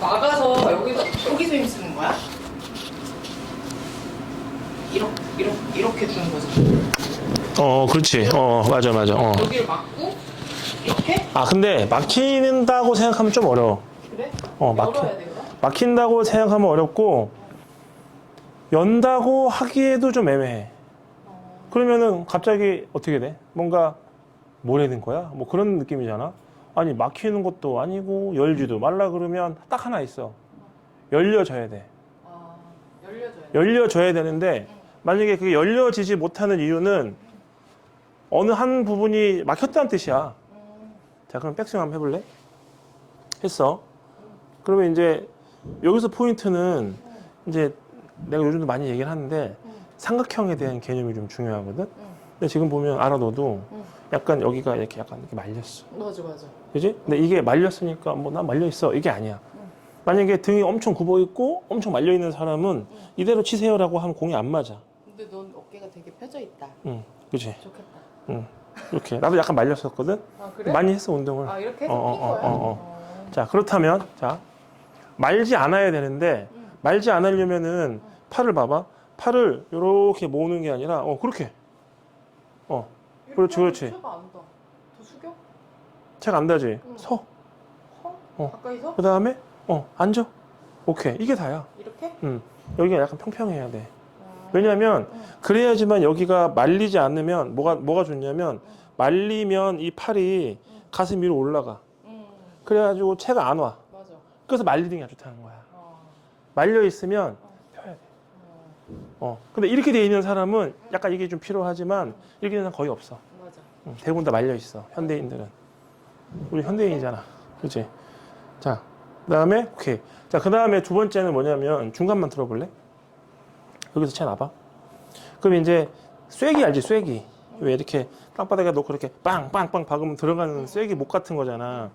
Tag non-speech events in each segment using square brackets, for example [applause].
막아서 여기서 여기서 힘 쓰는 거야? 이렇게 이렇게 이렇게 주는 거지. 어, 그렇지. 어, 맞아, 맞아. 어. 여기를 막고 이렇게 아, 근데 막힌다고 생각하면 좀 어려워. 그래? 어, 막혀. 열어야? 막힌다고 생각하면 어렵고, 연다고 하기에도 좀 애매해. 그러면은 갑자기 어떻게 돼? 뭔가 뭐라는 거야? 뭐 그런 느낌이잖아. 아니, 막히는 것도 아니고, 열지도 말라 그러면 딱 하나 있어. 열려져야 돼. 아 열려줘야 돼. 열려져야 되는데, 만약에 그게 열려지지 못하는 이유는 어느 한 부분이 막혔다는 뜻이야. 음, 자, 그럼 백스윙 한번 해볼래? 했어. 그러면 이제 여기서 포인트는 이제 내가 요즘도 많이 얘기를 하는데 삼각형에 대한 개념이 좀 중요하거든. 근데 지금 보면 알아 너도 응. 약간 여기가 이렇게 약간 이렇게 말렸어. 맞아 맞아. 그지? 근데 이게 말렸으니까 뭐난 말려 있어. 이게 아니야. 만약에 등이 엄청 굽어 있고 엄청 말려 있는 사람은 이대로 치세요라고 하면 공이 안 맞아. 근데 넌 어깨가 되게 펴져 있다. 응, 그지? 좋겠다. 응. 이렇게 나도 약간 말렸었거든. 아 그래? 많이 했어 운동을. 아 이렇게 해서 어, 어, 핀 어, 거야? 어, 어. 자 그렇다면 자 말지 않아야 되는데 응. 말지 않으려면은 팔을 봐봐 팔을 이렇게 모으는 게 아니라 어 그렇게 어 그렇지, 그렇지. 차가 안 닿아. 더 숙여? 책 안 다지 응. 서 허? 어. 가까이서? 그 다음에 어 앉아 오케이 이게 다야 이렇게? 음 여기가 약간 평평해야 돼 아. 왜냐하면 응. 그래야지만 여기가 말리지 않으면 뭐가 뭐가 좋냐면 말리면 이 팔이 가슴 위로 올라가 응. 그래가지고 채가 안 와 맞아. 그래서 말리는 게 좋다는 거야 어. 말려 있으면 펴야 돼 어. 어. 근데 이렇게 돼 있는 사람은 약간 이게 좀 필요하지만 이렇게 되는 사람 거의 없어. 응, 대부분 다 말려 있어. 현대인들은. 우리 현대인이잖아. 그렇지? 자, 그다음에 오케이. 자, 그다음에 두 번째는 뭐냐면 중간만 들어 볼래? 여기서 채 놔봐. 그럼 이제 쐐기 알지? 쐐기. 왜 이렇게 땅바닥에 놓고 이렇게 빵빵빵 박으면 들어가는 쐐기 목 같은 거잖아.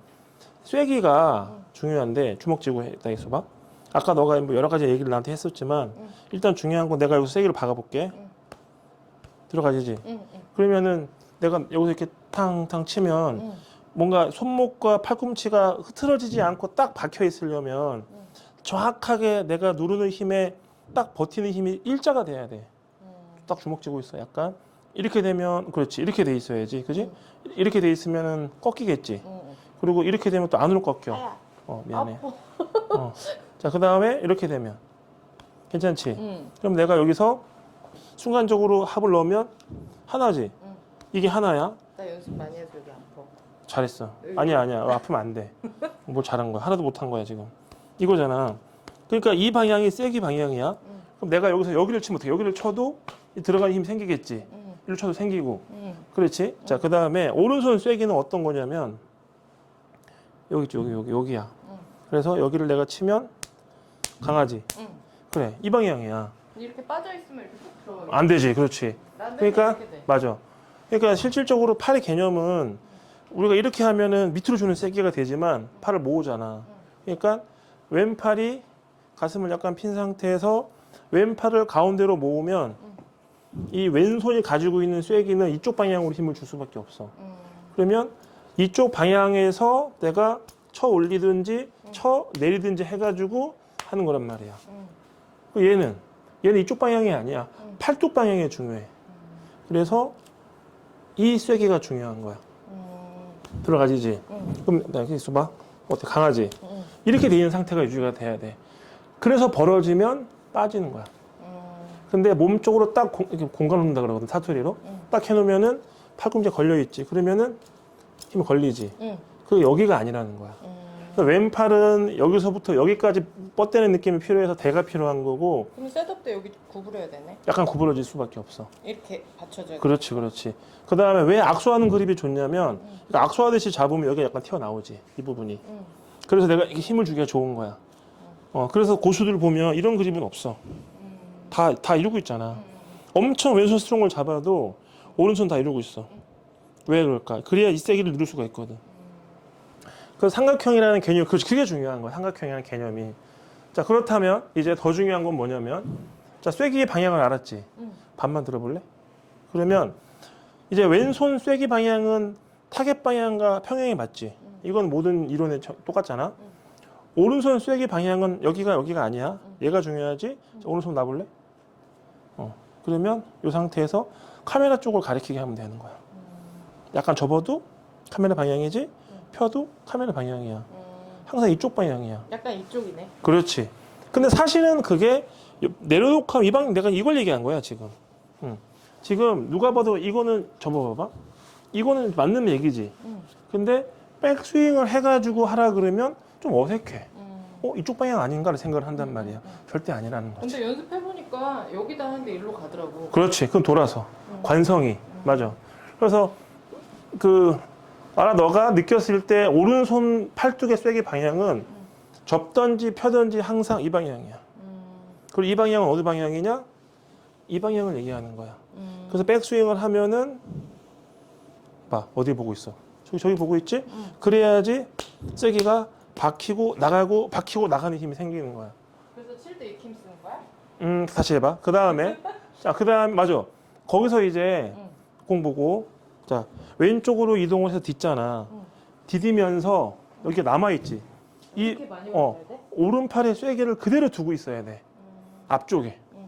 쐐기가 중요한데 주먹 쥐고 있다 있어 봐. 아까 너가 뭐 여러 가지 얘기를 나한테 했었지만 응. 일단 중요한 건 내가 여기서 쐐기를 박아볼게. 응. 들어가지지. 그러면은 내가 여기서 이렇게 탕탕 치면 응. 뭔가 손목과 팔꿈치가 흐트러지지 않고 딱 박혀 있으려면 응. 정확하게 내가 누르는 힘에 딱 버티는 힘이 일자가 돼야 돼. 응. 딱 주먹 쥐고 있어. 약간 이렇게 되면 그렇지. 이렇게 돼 있어야지. 그지? 이렇게 돼 있으면은 꺾이겠지. 응. 그리고 이렇게 되면 또 안으로 꺾여. 아야. 어, 미안해. 어. 자, 그다음에 이렇게 되면 괜찮지? 응. 그럼 내가 여기서 순간적으로 합을 넣으면 하나지. 응. 이게 하나야. 나 연습 많이 해서 여기 아파. 잘했어. 으이. 아니야, 아니야. 어, 아프면 안 돼. 뭘 잘한 거야. 하나도 못한 거야, 지금. 이거잖아. 그러니까 이 방향이 세기 방향이야. 응. 그럼 내가 여기서 여기를 치면 어떻게? 여기를 쳐도 이 들어가는 힘이 생기겠지. 응. 이를 쳐도 생기고. 응. 그렇지? 자, 그 다음에 오른손 쐐기는 어떤 거냐면 여기 있지, 여기, 여기, 여기야. 응. 그래서 여기를 내가 치면 강하지. 응. 그래, 이 방향이야. 이렇게 빠져 있으면 이렇게 쏙 들어가. 안 되지, 그렇지. 난 그러니까. 맞아. 그러니까 실질적으로 팔의 개념은 우리가 이렇게 하면은 밑으로 주는 세기가 되지만 팔을 모으잖아. 그러니까 왼팔이 가슴을 약간 핀 상태에서 왼팔을 가운데로 모으면 이 왼손이 가지고 있는 쐐기는 이쪽 방향으로 힘을 줄 수밖에 없어. 응. 그러면 이쪽 방향에서 내가 쳐 올리든지 쳐 내리든지 해가지고 하는 거란 말이야. 응. 그 얘는 얘는 이쪽 방향이 아니야. 음. 팔뚝 방향이 중요해. 그래서 이 쐐기가 중요한 거야. 응. 들어가지지. 응. 그럼 나 여기 있어봐. 어때? 강하지. 응. 이렇게 돼 있는 상태가 유지가 돼야 돼. 그래서 벌어지면 빠지는 거야. 응. 근데 몸 쪽으로 딱 공, 이렇게 공간 놓는다 그러거든 사투리로. 응. 딱 해놓으면은 팔꿈치에 걸려 있지. 그러면은 힘이 걸리지. 응. 그 여기가 아니라는 거야. 응. 그래서 왼팔은 여기서부터 여기까지 뻗대는 느낌이 필요해서 대가 필요한 거고 그럼 셋업 때 여기 구부려야 되네. 약간 구부러질 수밖에 없어. 이렇게 받쳐줘야 돼. 그렇지, 그렇지. 그 다음에 왜 악수하는 그립이 좋냐면, 그러니까 악수하듯이 잡으면 여기 약간 튀어나오지, 이 부분이. 응. 그래서 내가 이게 힘을 주기가 좋은 거야. 어, 그래서 고수들 보면 이런 그립은 없어. 응. 다, 다 이루고 있잖아. 응. 엄청 왼손 스트롱을 잡아도 오른손 다 이루고 있어. 왜 그럴까? 그래야 이 세기를 누를 수가 있거든. 그 삼각형이라는 개념, 그- 그게 중요한 거야. 삼각형이라는 개념이. 자, 그렇다면 이제 더 중요한 건 뭐냐면, 자, 쐐기의 방향을 알았지. 응. 반만 들어볼래? 그러면 이제 왼손 쐐기 방향은 타겟 방향과 평행이 맞지. 이건 모든 이론에 저- 똑같잖아. 오른손 쐐기 방향은 여기가 여기가 아니야. 얘가 중요하지. 자, 오른손 놔볼래? 어. 그러면 이 상태에서 카메라 쪽을 가리키게 하면 되는 거야. 약간 접어도 카메라 방향이지. 펴도 카메라 방향이야. 음, 항상 이쪽 방향이야. 약간 이쪽이네. 그렇지. 근데 사실은 그게 내려놓고 이 방, 내가 이걸 얘기한 거야, 지금. 응. 지금 누가 봐도 이거는 접어 봐봐. 이거는 맞는 얘기지. 음, 근데 백스윙을 해가지고 하라 그러면 좀 어색해. 음. 어, 이쪽 방향 아닌가를 생각을 한단 말이야. 음. 절대 아니라는 거지. 근데 연습해 보니까 여기다 하는데 일로 가더라고. 그렇지. 그건 돌아서. 음. 관성이. 맞아. 그래서 그, 알아, 너가 느꼈을 때 오른손 팔뚝의 쐐기 방향은 접던지 펴던지 항상 이 방향이야. 음, 그리고 이 방향은 어디 방향이냐? 이 방향을 얘기하는 거야. 음. 그래서 백스윙을 하면은 봐 어디 보고 있어? 저기 저기 보고 있지? 음. 그래야지 쐐기가 박히고 나가고 박히고 나가는 힘이 생기는 거야. 그래서 칠때 이킴 쓰는 거야? 음 다시 해봐. 그 다음에 자그 다음 맞아. 거기서 이제 응. 공 보고 자 왼쪽으로 이동을 해서 딛잖아. 응. 디디면서 여기 남아 있지. 이 이렇게 많이 어. 올려야 돼? 오른팔에 쐐기를 그대로 두고 있어야 돼. 음. 앞쪽에. 응.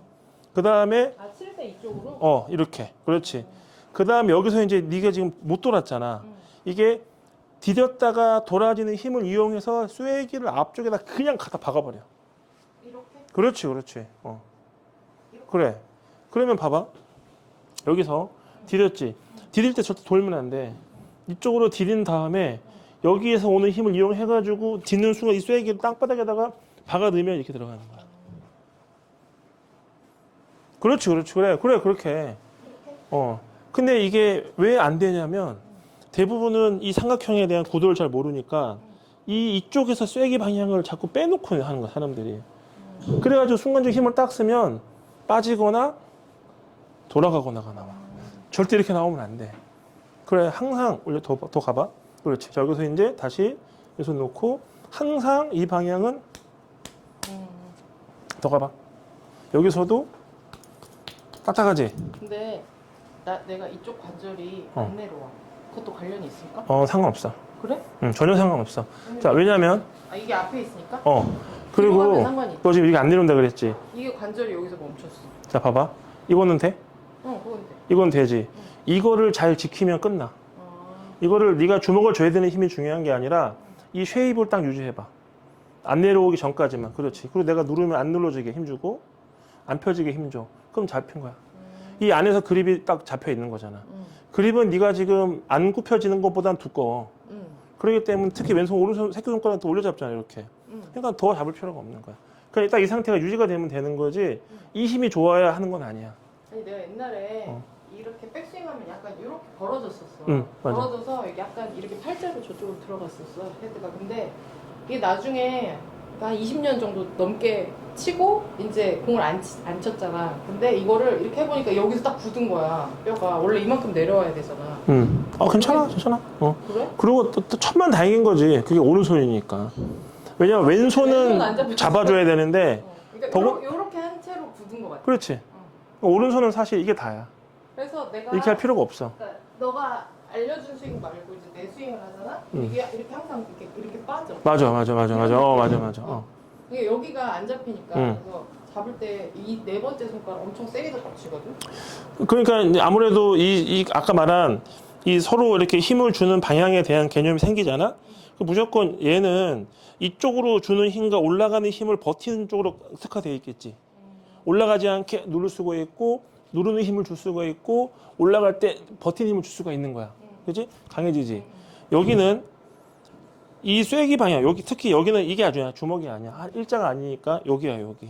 그 다음에 아, 칠 때 이쪽으로? 어 이렇게 그렇지. 그 다음에 여기서 이제 네가 지금 못 돌았잖아. 응. 이게 디뎠다가 돌아지는 힘을 이용해서 쐐기를 앞쪽에다 그냥 갖다 박아버려. 이렇게? 그렇지, 그렇지. 어. 그래. 그러면 봐봐. 여기서 디뎠지. 디딜 때 절대 돌면 안 돼. 이쪽으로 디딘 다음에 여기에서 오는 힘을 이용해가지고 딛는 순간 이 쐐기를 땅바닥에다가 박아 넣으면 이렇게 들어가는 거야. 그렇지, 그렇지. 그래, 그래, 그렇게. 어. 근데 이게 왜 안 되냐면 대부분은 이 삼각형에 대한 구도를 잘 모르니까 이 이쪽에서 쐐기 방향을 자꾸 빼놓고 하는 거야, 사람들이. 그래가지고 순간적으로 힘을 딱 쓰면 빠지거나 돌아가거나가 나와. 절대 이렇게 나오면 안 돼. 그래, 항상 올려 더, 더 가봐. 그렇지. 자, 여기서 이제 다시 여기서 놓고 항상 이 방향은 음. 더 가봐. 여기서도 딱딱하지? 근데 나 내가 이쪽 관절이 어. 안 내려와. 그것도 관련이 있을까? 어, 상관없어. 그래? 응, 전혀 상관없어. 자, 왜냐면, 아 이게 앞에 있으니까? 어, 그리고 하면 상관이 있다. 너 지금 이게 안 내려온다 그랬지? 이게 관절이 여기서 멈췄어. 자, 봐봐. 이거는 돼? 어, 그건 돼. 이건 되지. 이거를 잘 지키면 끝나. 어, 이거를 네가 주먹을 줘야 되는 힘이 중요한 게 아니라 이 쉐입을 딱 유지해봐. 안 내려오기 전까지만. 그렇지. 그리고 내가 누르면 안 눌러지게 힘주고 안 펴지게 힘줘. 그럼 잡힌 거야. 음, 이 안에서 그립이 딱 잡혀 있는 거잖아. 음, 그립은 네가 지금 안 굽혀지는 것보단 두꺼워. 음, 그렇기 때문에 특히 왼손 오른손 새끼손가락 또 올려잡잖아 이렇게. 음. 그러니까 더 잡을 필요가 없는 거야. 그러니까 딱 이 상태가 유지가 되면 되는 거지. 이 힘이 좋아야 하는 건 아니야. 아니 내가 옛날에 어. 이렇게 백스윙하면 약간 이렇게 벌어졌었어. 응, 맞아. 벌어져서 이게 약간 이렇게 팔자로 저쪽으로 들어갔었어 헤드가. 근데 이게 나중에 한 20년 정도 넘게 치고 이제 공을 안, 치- 안 쳤잖아. 근데 이거를 이렇게 해보니까 여기서 딱 굳은 거야. 뼈가 원래 이만큼 내려와야 되잖아. 응. 아 괜찮아, 괜찮아. 어. 그래? 그리고 또, 또 천만 다행인 거지. 그게 오른손이니까. 왜냐면 왼손은 안 왼손은 잡혔어. 잡아줘야 되는데, 어. 그러니까 더군- 요러, 요렇게 한 채로 굳은 거 같아. 그렇지. 오른손은 사실 이게 다야. 그래서 내가 이렇게 할 필요가 없어. 그러니까 너가 알려준 스윙 말고 이제 내 스윙을 하잖아. 음. 이게 이렇게 항상 이렇게 이렇게 빠져. 맞아, 맞아, 맞아, 맞아. 어, 맞아, 맞아. 어. 이게 여기가 안 잡히니까 음. 그래서 잡을 때 이 네 번째 손가락 엄청 세게 잡치거든. 그러니까 이제 아무래도 이, 이 아까 말한 이 서로 이렇게 힘을 주는 방향에 대한 개념이 생기잖아. 그 무조건 얘는 이쪽으로 주는 힘과 올라가는 힘을 버티는 쪽으로 특화되어 있겠지. 올라가지 않게 누를 수가 있고 누르는 힘을 줄 수가 있고 올라갈 때 버티는 힘을 줄 수가 있는 거야. 그지? 강해지지. 여기는 이 쐐기 방향 여기 특히 여기는 이게 아주 주먹이 아니야. 아, 일자가 아니니까 여기야 여기.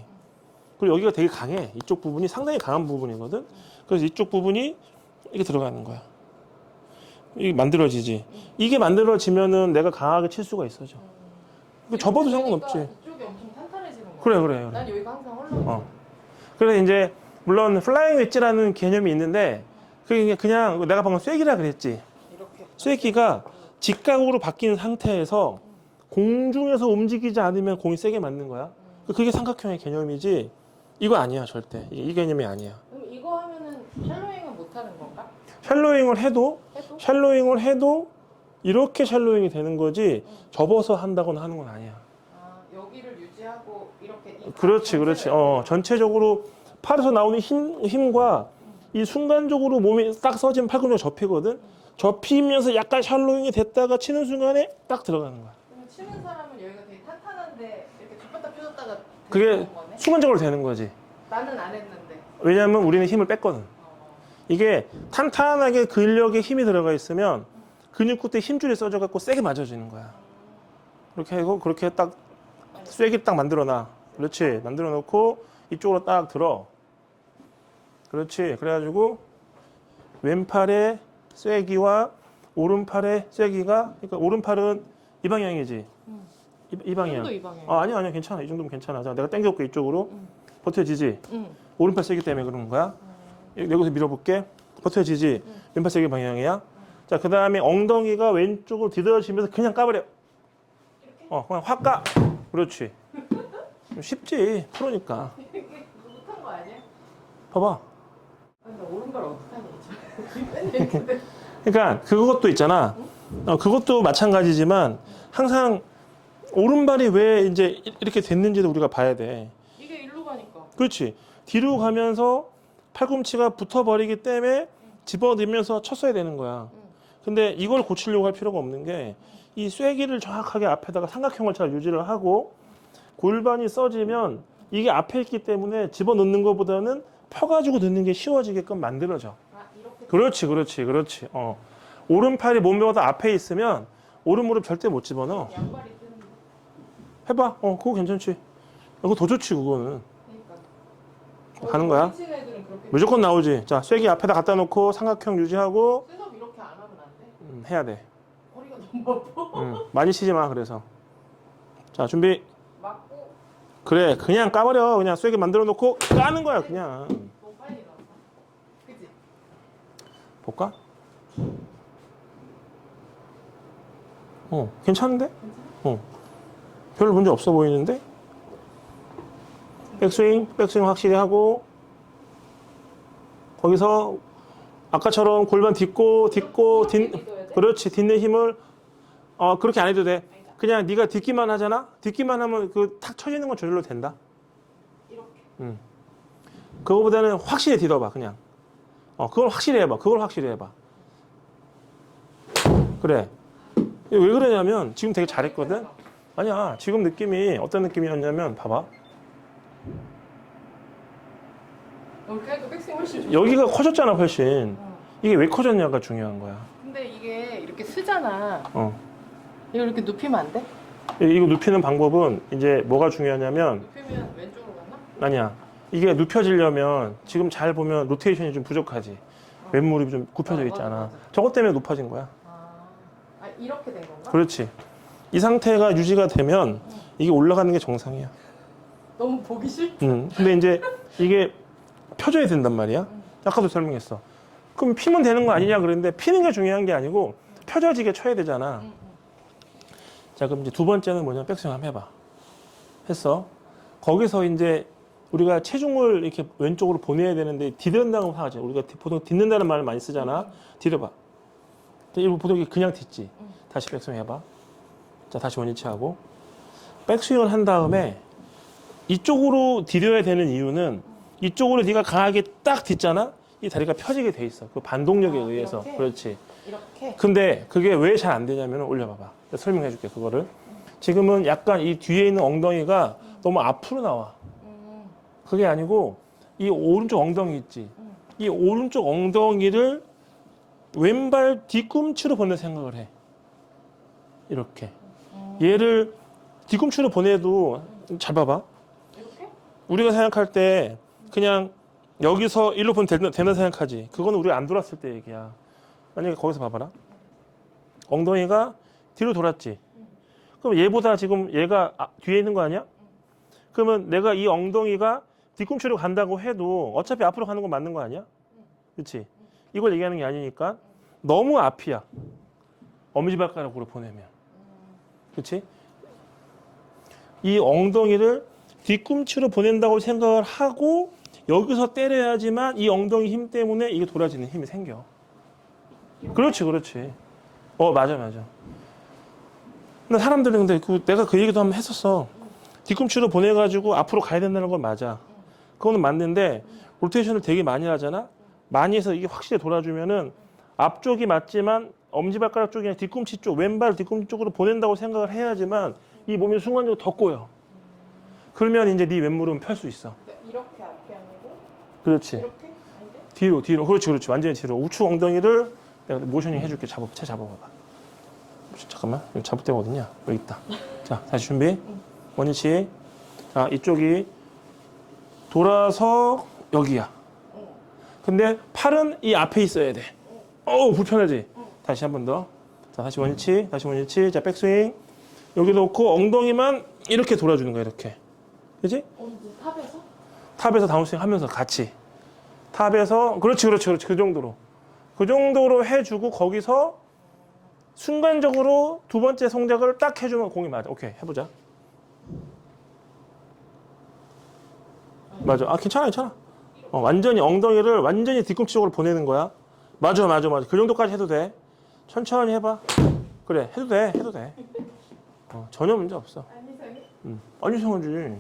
그리고 여기가 되게 강해. 이쪽 부분이 상당히 강한 부분이거든. 그래서 이쪽 부분이 이게 들어가는 거야. 이게 만들어지지. 이게 만들어지면은 내가 강하게 칠 수가 있어져. 이거 접어도 상관없지. 그러니까 거야. 그래 그래 그래. 난 여기가 항상 헐렁해. 어. 그래서 이제 물론 플라잉 웨지라는 개념이 있는데 그게 그냥 내가 방금 쐐기라 그랬지. 쐐기가 직각으로 바뀐 상태에서 공중에서 움직이지 않으면 공이 세게 맞는 거야. 그게 삼각형의 개념이지. 이거 아니야 절대. 이, 이 개념이 아니야. 그럼 이거 하면은 샬로잉은 못 하는 건가? 샬로잉을 해도 해도? 샬로잉을 해도 이렇게 샬로잉이 되는 거지 접어서 한다거나 하는 건 아니야. 아 여기를 유지하고 이렇게 이 그렇지, 그렇지. 어, 전체적으로 팔에서 나오는 힘, 힘과 이 순간적으로 몸이 딱 써지면 팔꿈치가 접히거든. 접히면서 약간 샬로잉이 됐다가 치는 순간에 딱 들어가는 거야. 그러면 치는 사람은 여기가 되게 탄탄한데 이렇게 좁혔다 펴졌다가 그게 되는 거네? 순간적으로 되는 거지. 나는 안 했는데. 왜냐하면 우리는 힘을 뺐거든. 어. 이게 탄탄하게 근력에 힘이 들어가 있으면 근육 끝에 힘줄이 써져 갖고 세게 맞아지는 거야. 그렇게 하고 그렇게 딱 쐐기 딱 만들어 놔. 그렇지. 만들어 놓고 이쪽으로 딱 들어. 그렇지. 그래가지고 왼팔에 쐐기와 오른팔에 쐐기가 그러니까 오른팔은 이 방향이지. 음. 이, 이 방향. 좀더 이 방향. 아, 아니야, 아니야. 괜찮아. 이 정도면 괜찮아. 자, 내가 당겨볼게 이쪽으로. 음. 버텨지지. 응. 오른팔 세기 때문에 그러는 거야. 여기서 밀어볼게. 버텨지지. 음. 왼팔 세기 방향이야. 자, 그 다음에 엉덩이가 왼쪽으로 뒤돌아지면서 그냥 까버려. 어, 그냥 확 까. 그렇지. [laughs] 쉽지. 프로니까. 이게 못한 거 아니야? 봐봐. 오른발? 이제. [laughs] 그러니까 그것도 있잖아. 어, 그것도 마찬가지지만 항상 오른발이 왜 이제 이렇게 됐는지도 우리가 봐야 돼. 이게 일로 가니까. 그렇지. 뒤로 가면서 팔꿈치가 붙어버리기 때문에 집어넣으면서 쳤어야 되는 거야. 응. 근데 이걸 고치려고 할 필요가 없는 게 이 쐐기를 정확하게 앞에다가 삼각형을 잘 유지를 하고 골반이 써지면 이게 앞에 있기 때문에 집어넣는 것보다는 펴가지고 넣는 게 쉬워지게끔 만들어져. 아. 그렇지, 그렇지, 그렇지. 어. 오른팔이 몸보다 앞에 있으면 오른 무릎 절대 못 집어넣어. 해봐. 어, 그거 괜찮지. 그거 더 좋지, 그거는. 그러니까. 가는 거야? 치는 애들은 그렇게. 무조건 나오지. 자, 쐐기 앞에다 갖다 놓고 삼각형 유지하고 셋업 이렇게 안 하면 안 돼. 음, 해야 돼. 허리가 너무 아파. 음, 많이 치지 마. 그래서. 자, 준비. 그래, 그냥 까버려. 그냥 쐐기 만들어 놓고 까는 거야, 그냥. 너무 빨리? 볼까? 어, 괜찮은데? 어. 별로 문제 없어 보이는데? 백스윙, 백스윙 확실히 하고, 거기서 아까처럼 골반 딛고, 딛고, 딛? 그렇지, 딛는 힘을, 어, 그렇게 안 해도 돼. 그냥 네가 딛기만 하잖아? 딛기만 하면 그 탁 쳐지는 건 저절로 된다. 이렇게. 응. 그거보다는 확실히 딛어봐, 그냥. 어, 그걸 확실히 해봐. 그걸 확실히 해봐. 그래. 왜 그러냐면, 지금 되게 잘했거든? 아니야. 지금 느낌이 어떤 느낌이었냐면, 봐봐. 백스윙 훨씬 좋아. 여기가 커졌잖아, 훨씬. 어. 이게 왜 커졌냐가 중요한 거야. 근데 이게 이렇게 쓰잖아. 어. 이거 이렇게 눕히면 안 돼? 이- 이거 눕히는 방법은 이제 뭐가 중요하냐면, 눕히면 왼쪽으로 갔나? 아니야. 이게 눕혀지려면, 지금 잘 보면 로테이션이 좀 부족하지. 왼무릎이 좀 굽혀져 어, 맞아, 있잖아. 맞아. 저것 때문에 높아진 거야. 아, 아 이렇게 된 건가? 그렇지. 이 상태가 유지가 되면 이게 올라가는 게 정상이야. 너무 보기 싫다. 음. 근데 이제 이게 펴져야 된단 말이야. 아까도 설명했어. 그럼 피면 되는 거 아니냐 그랬는데 피는 게 중요한 게 아니고 펴져지게 쳐야 되잖아. 자, 그럼 이제 두 번째는 뭐냐? 백스윙 한번 해봐. 했어. 거기서 이제 우리가 체중을 이렇게 왼쪽으로 보내야 되는데 디댄다고 하지. 우리가 디- 보통 딛는다는 말을 많이 쓰잖아. 디뎌봐. 보통 그냥 딛지. 응. 다시 백스윙 해봐. 자, 다시 원위치 하고. 백스윙을 한 다음에 이쪽으로 디뎌야 되는 이유는 이쪽으로 네가 강하게 딱 딛잖아. 이 다리가 펴지게 돼 있어. 그 반동력에 아, 의해서. 이렇게? 그렇지. 이렇게. 근데 그게 왜 잘 안 되냐면 올려봐봐. 설명해 줄게 그거를. 지금은 약간 이 뒤에 있는 엉덩이가 너무 앞으로 나와. 음, 그게 아니고 이 오른쪽 엉덩이 있지. 음. 이 오른쪽 엉덩이를 왼발 뒤꿈치로 보낼 생각을 해. 이렇게. 음. 얘를 뒤꿈치로 보내도 잘 봐봐. 우리가 생각할 때 그냥 여기서 일로 보면 된다, 된다 생각하지. 그거는 우리가 안 돌았을 때 얘기야. 만약에 거기서 봐봐라. 엉덩이가 뒤로 돌았지. 그럼 얘보다 지금 얘가 아- 뒤에 있는 거 아니야? 그러면 내가 이 엉덩이가 뒤꿈치로 간다고 해도 어차피 앞으로 가는 건 맞는 거 아니야? 그렇지? 이걸 얘기하는 게 아니니까 너무 앞이야. 엄지발가락으로 보내면. 그렇지? 이 엉덩이를 뒤꿈치로 보낸다고 생각을 하고 여기서 때려야지만 이 엉덩이 힘 때문에 이게 돌아지는 힘이 생겨. 그렇지, 그렇지. 어, 맞아, 맞아. 근데 사람들은 근데 그 내가 그 얘기도 한번 했었어. 뒤꿈치로 보내가지고 앞으로 가야 된다는 건 맞아. 그거는 맞는데 로테이션을 되게 많이 하잖아. 많이 해서 이게 확실히 돌아주면은 앞쪽이 맞지만 엄지발가락 쪽이나 뒤꿈치 쪽, 왼발 뒤꿈치 쪽으로 보낸다고 생각을 해야지만 이 몸이 순간적으로 더 꼬여. 그러면 이제 네 왼무릎은 펼 수 있어. 그러니까 이렇게 앞이 아니고 그렇지. 이렇게 아닌데? 뒤로 뒤로 그렇지 그렇지 완전히 뒤로 우측 엉덩이를 내가 모셔닝 해줄게 잡아 채 잡아봐봐 잠깐만 여기 잡을 어딨냐 여기 있다. 자 다시 준비. 원위치. 자 이쪽이 돌아서 여기야. 어. 근데 팔은 이 앞에 있어야 돼. 어우 불편하지? 다시 한 번 더 자 다시 원위치 다시 원위치. 자 백스윙. 여기 놓고 엉덩이만 이렇게 돌아주는 거야 이렇게. 그지? 탑에서? 탑에서 다운스윙 하면서 같이. 탑에서 그렇지 그렇지 그렇지. 그 정도로. 그 정도로 해주고 거기서 순간적으로 두 번째 동작을 딱 해주면 공이 맞아. 오케이 해보자. 맞아. 아 괜찮아 괜찮아. 어, 완전히 엉덩이를 완전히 뒤꿈치 쪽으로 보내는 거야. 맞아 맞아 맞아. 그 정도까지 해도 돼. 천천히 해봐. 그래 해도 돼 해도 돼. 어, 전혀 문제 없어. 안 이상해? 음. 아니 이상하지.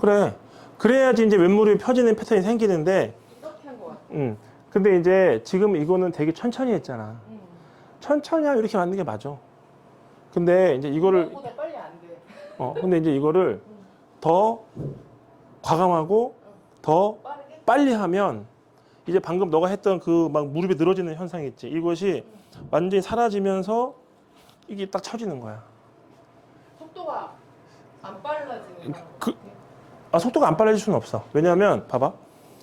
그래. 그래야지 이제 왼무릎이 펴지는 패턴이 생기는데 이렇게 한거 같아. 음. 근데 이제 지금 이거는 되게 천천히 했잖아 응. 천천히 하면 이렇게 맞는 게 맞아 근데 이제 이거를 생각보다 빨리 안 돼. 어 근데 이제 이거를 더 과감하고 더 빠르게? 빨리 하면 이제 방금 너가 했던 그 막 무릎이 늘어지는 현상이 있지 이것이 완전히 사라지면서 이게 딱 쳐지는 거야 속도가 안 빨라지는 거. 그- 아, 속도가 안 빨라질 수는 없어. 왜냐하면 봐봐.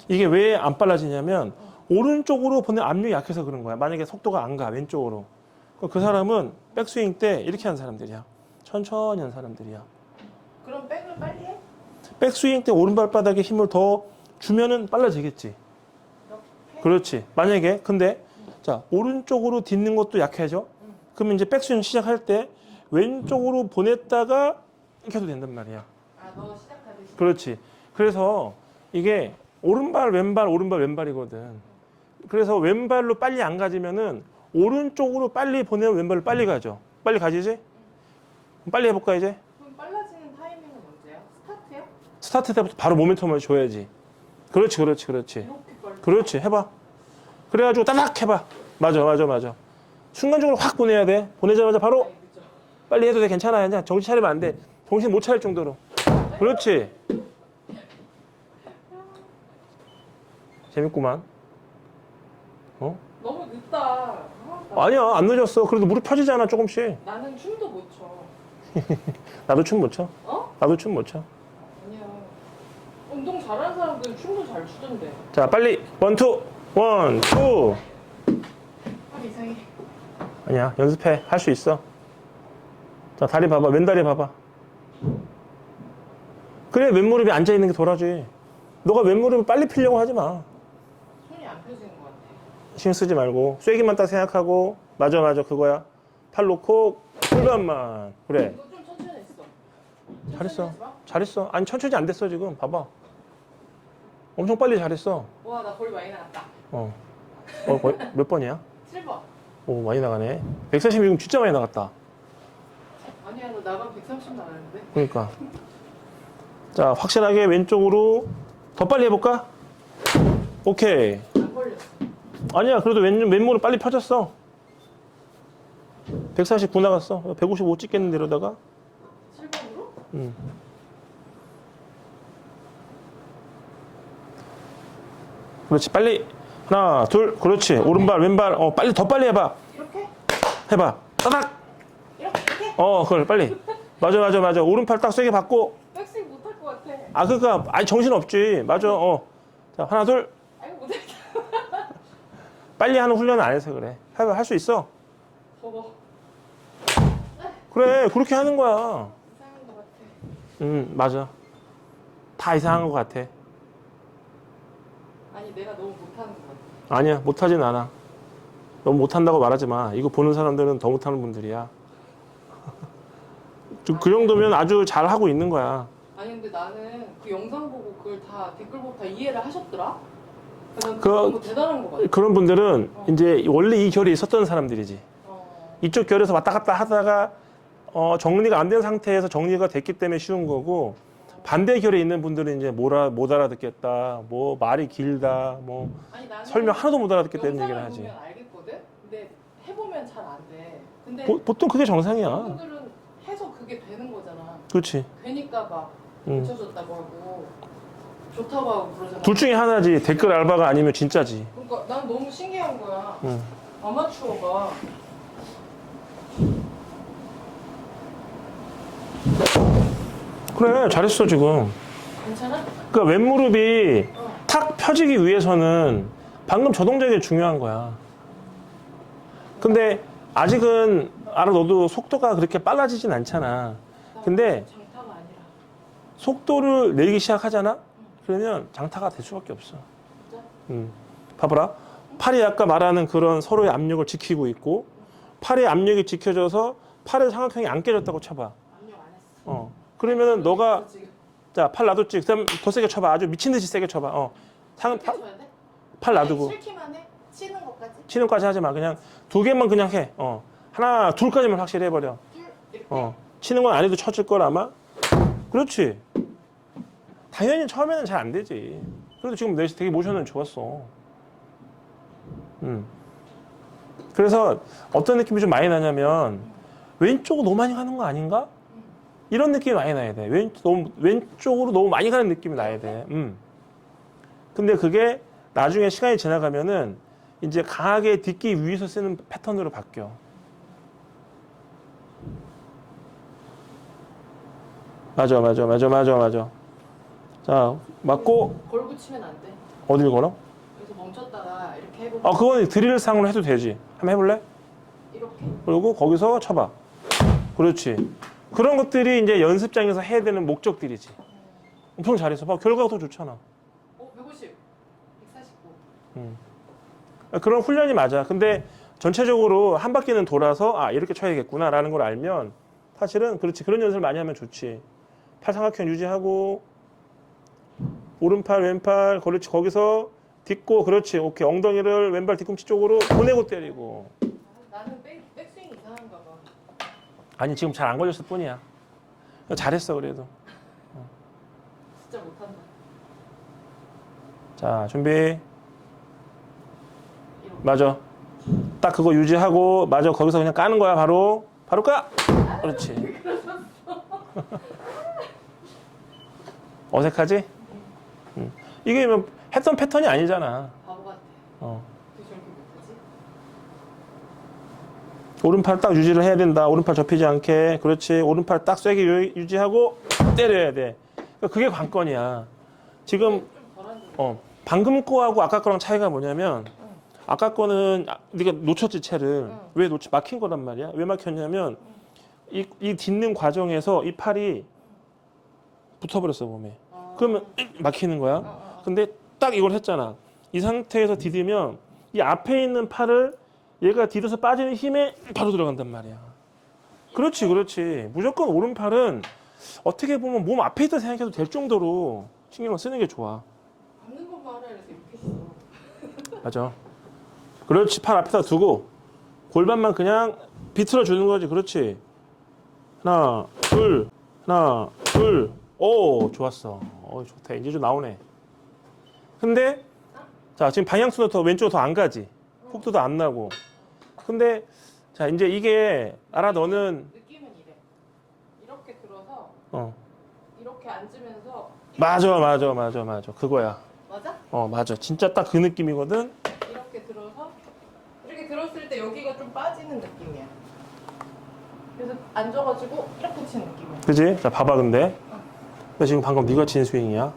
이게 왜 안 빨라지냐면 오른쪽으로 보낸 압력이 약해서 그런 거야. 만약에 속도가 안 가, 왼쪽으로. 그 사람은 백스윙 때 이렇게 하는 사람들이야. 천천히 하는 사람들이야. 그럼 백을 빨리 해? 백스윙 때 오른발바닥에 힘을 더 주면은 빨라지겠지. 그렇지. 만약에 근데 자 오른쪽으로 딛는 것도 약해져. 응. 그러면 이제 백스윙 시작할 때 왼쪽으로 보냈다가 이렇게 해도 된단 말이야. 아, 너 시작하듯이. 그렇지. 그래서 이게 오른발 왼발 오른발 왼발이거든. 그래서 왼발로 빨리 안 가지면은 오른쪽으로 빨리 보내면 왼발로 빨리 가죠. 빨리 가지지? 빨리 해볼까 이제? 그럼 빨라지는 타이밍은 언제야? 스타트야? 스타트 때부터 바로 모멘텀을 줘야지. 그렇지, 그렇지, 그렇지. 이렇게. 그렇지, 해봐. 그래가지고 따닥 해봐. 맞아, 맞아, 맞아. 순간적으로 확 보내야 돼. 보내자마자 바로 아니. 빨리 해도 돼. 괜찮아. 그냥 정신 차리면 안 돼. 정신 못 차릴 정도로. 그렇지. 재밌구만. 늦다. 아, 나- 아니야, 안 늦었어. 그래도 무릎 펴지잖아, 조금씩. 나는 춤도 못 춰. [laughs] 나도 춤 못 춰. 어? 나도 춤 못 춰. 아니야. 운동 잘하는 사람들은 춤도 잘 추던데. 자, 빨리. 원, 투. 원, 투. 아, 이상해. 아니야, 연습해. 할 수 있어. 자, 다리 봐봐. 왼다리 봐봐. 그래, 왼무릎이 앉아있는 게 덜하지. 너가 왼무릎을 빨리 피려고 하지 마. 손이 안 펴지는 것 같아. 신경 쓰지 말고. 쐐기만 딱 생각하고. 맞아, 맞아. 그거야. 팔 놓고, 골반만. 그래. 이거 좀 천천히 했어. 천천히 잘했어. 마. 잘했어. 아니, 천천히 안 됐어, 지금. 봐봐. 엄청 빨리 잘했어. 와, 나 거의 많이 나갔다. 어. 어, 거의 몇 번이야? 7번. 오, 많이 나가네. 146 진짜 많이 나갔다. 아니야, 너 나가 130 나갔는데. 그러니까. 자, 확실하게 왼쪽으로 더 빨리 해볼까? 오케이. 아니야, 그래도 왼, 왼무릎 빨리 펴졌어. 149 나갔어. 155 찍겠는데, 이러다가. 7번으로? 음. 그렇지, 빨리. 하나, 둘, 그렇지. 오른발, 왼발, 어, 빨리, 더 빨리 해봐. 이렇게? 해봐. 따닥! 이렇게? 이렇게? 어, 그걸 빨리. 맞아, 맞아, 맞아. 오른팔 딱 세게 받고. 백스윙 못할 것 같아. 아, 그니까, 아니, 정신 없지. 맞아, 어. 자, 하나, 둘. 빨리 하는 훈련을 안 해서 그래. 할 수 있어. 봐봐. 그래, 그렇게 하는 거야. 이상한 것 같아. 음, 맞아. 다 이상한 것 같아. 아니, 내가 너무 못하는 것 같아. 아니야, 못하진 않아. 너무 못한다고 말하지 마. 이거 보는 사람들은 더 못하는 분들이야. [laughs] 좀그 정도면 아주 잘 하고 있는 거야. 아니, 근데 나는 그 영상 보고 그걸 다 댓글 보고 다 이해를 하셨더라? 난 그- 너무 대단한 것 같아. 그런 분들은 이제 원래 이 결이 있었던 사람들이지. 어. 이쪽 결에서 왔다 갔다 하다가 어, 정리가 안 된 상태에서 정리가 됐기 때문에 쉬운 거고 반대 결에 있는 분들은 이제 뭐라 못 알아듣겠다, 뭐 말이 길다, 뭐 아니 나는 설명 하나도 못 알아듣겠다는 얘기를 하지. 보면 알겠거든. 근데 해보면 잘 안 돼. 근데 보, 보통 그게 정상이야. 여러분들은 해서 그게 되는 거잖아. 그렇지. 되니까 막 응. 고쳐줬다고 하고 좋다고 하고 그러잖아. 둘 중에 하나지. 댓글 알바가 아니면 진짜지. 그러니까 난 너무 신기한 거야. 응. 아마추어가 그래, 잘했어 지금. 괜찮아? 그러니까 왼무릎이 어. 탁 펴지기 위해서는 방금 저 동작이 중요한 거야. 근데 아직은 알아 너도 속도가 그렇게 빨라지진 않잖아. 나 근데 장타가 아니라 속도를 내기 시작하잖아? 그러면 장타가 될 수밖에 없어. 음. 봐봐라. 팔이 아까 말하는 그런 서로의 압력을 지키고 있고, 팔의 압력이 지켜져서 팔의 삼각형이 안 깨졌다고 쳐봐. 어. 그러면은 너가, 자, 팔 놔뒀지. 그 다음 더 세게 쳐봐. 아주 미친 듯이 세게 쳐봐. 어. 상, 팔? 팔 놔두고. 해? 치는 것까지? 치는 까지 하지 마. 그냥 두 개만 그냥 해. 어. 하나, 둘까지만 확실히 해버려. 어. 치는 건 안 해도 쳐질 걸 아마? 그렇지. 당연히 처음에는 잘 안 되지. 그래도 지금 내 되게 모션은 좋았어. 음. 그래서 어떤 느낌이 좀 많이 나냐면 왼쪽으로 너무 많이 가는 거 아닌가? 이런 느낌이 많이 나야 돼. 왼, 너무, 왼쪽으로 너무 많이 가는 느낌이 나야 돼. 음. 근데 그게 나중에 시간이 지나가면은 이제 강하게 딛기 위해서 쓰는 패턴으로 바뀌어. 맞아, 맞아, 맞아, 맞아, 맞아. 자, 맞고 걸고 치면 안 돼. 어딜 걸어? 여기서 멈췄다가 이렇게 해보면 아, 그건 드릴 상으로 해도 되지. 한번 해볼래? 이렇게 그리고 거기서 쳐봐. 그렇지. 그런 것들이 이제 연습장에서 해야 되는 목적들이지. 엄청 잘했어. 봐, 결과가 더 좋잖아. 어? 150 149 음. 그런 훈련이 맞아. 근데 전체적으로 한 바퀴는 돌아서 아 이렇게 쳐야겠구나라는 걸 알면 사실은 그렇지 그런 연습을 많이 하면 좋지. 팔 삼각형 유지하고 오른팔 왼팔 그렇지 거기서 딛고 그렇지 오케이 엉덩이를 왼발 뒤꿈치 쪽으로 보내고 때리고 아, 나는 백, 백스윙 이상한가 봐 아니 지금 잘 안 걸렸을 뿐이야. 잘했어 그래도. 진짜 못한다 자 준비 맞아. 딱 그거 유지하고 맞아 거기서 그냥 까는 거야 바로 바로 까. 그렇지. [laughs] 어색하지? 응. 이게 뭐 했던 패턴이 아니잖아. 바보 같아 어. 오른팔 딱 유지를 해야 된다. 오른팔 접히지 않게. 그렇지. 오른팔 딱 세게 유- 유지하고 때려야 돼. 그러니까 그게 관건이야. 지금 어, 방금 거하고 아까 거랑 차이가 뭐냐면 아까 거는 아, 네가 놓쳤지 채를 응. 왜 놓치 막힌 거란 말이야 왜 막혔냐면 이, 이 딛는 과정에서 이 팔이 붙어버렸어 몸에 아. 그러면 익! 막히는 거야 어, 어, 어. 근데 딱 이걸 했잖아 이 상태에서 디디면 이 앞에 있는 팔을 얘가 디뎌서 빠지는 힘에 바로 들어간단 말이야 그렇지 그렇지 무조건 오른팔은 어떻게 보면 몸 앞에 있다 생각해도 될 정도로 신경을 쓰는 게 좋아 밟는 것만 하라 그래서 이렇게 했어 [laughs] 맞아. 그렇지. 팔 앞에다 두고 골반만 그냥 비틀어 주는 거지. 그렇지. 하나, 둘, 하나, 둘. 오, 좋았어. 어, 좋다. 이제 좀 나오네. 근데 자, 지금 방향수도 더 왼쪽으로 더 안 가지. 속도도 안 나고. 근데 자, 이제 이게 알아 너는 느낌은 이래 이렇게 들어서 어. 이렇게 앉으면서 맞아, 맞아, 맞아, 맞아. 그거야. 맞아? 어, 맞아. 진짜 딱 그 느낌이거든. 이렇게 들어서 이렇게 들었을 때 여기가 좀 빠지는 느낌이야 그래서 앉아가지고 이렇게 치는 느낌이야 그지? 자, 봐봐, 근데. 근데 지금 방금 네가 친 스윙이야.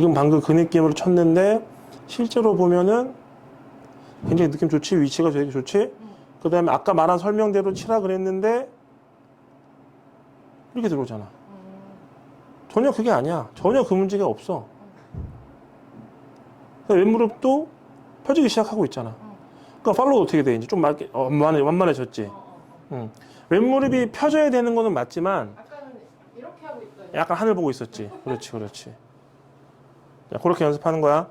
지금 방금 그 느낌으로 쳤는데, 실제로 보면은 굉장히 느낌 좋지? 위치가 되게 좋지? 그 다음에 아까 말한 설명대로 치라 그랬는데, 이렇게 들어오잖아. 음, 전혀 그게 아니야. 전혀 그 문제가 없어. 그러니까 왼무릎도 펴지기 시작하고 있잖아. 그러니까 팔로우 어떻게 돼? 이제 좀 맞게, 어, 완만해, 완만해졌지. 어, 어, 어. 응. 왼무릎이 펴져야 되는 거는 맞지만 약간 하늘 보고 있었지. 그렇지, 그렇지. 자, 그렇게 연습하는 거야.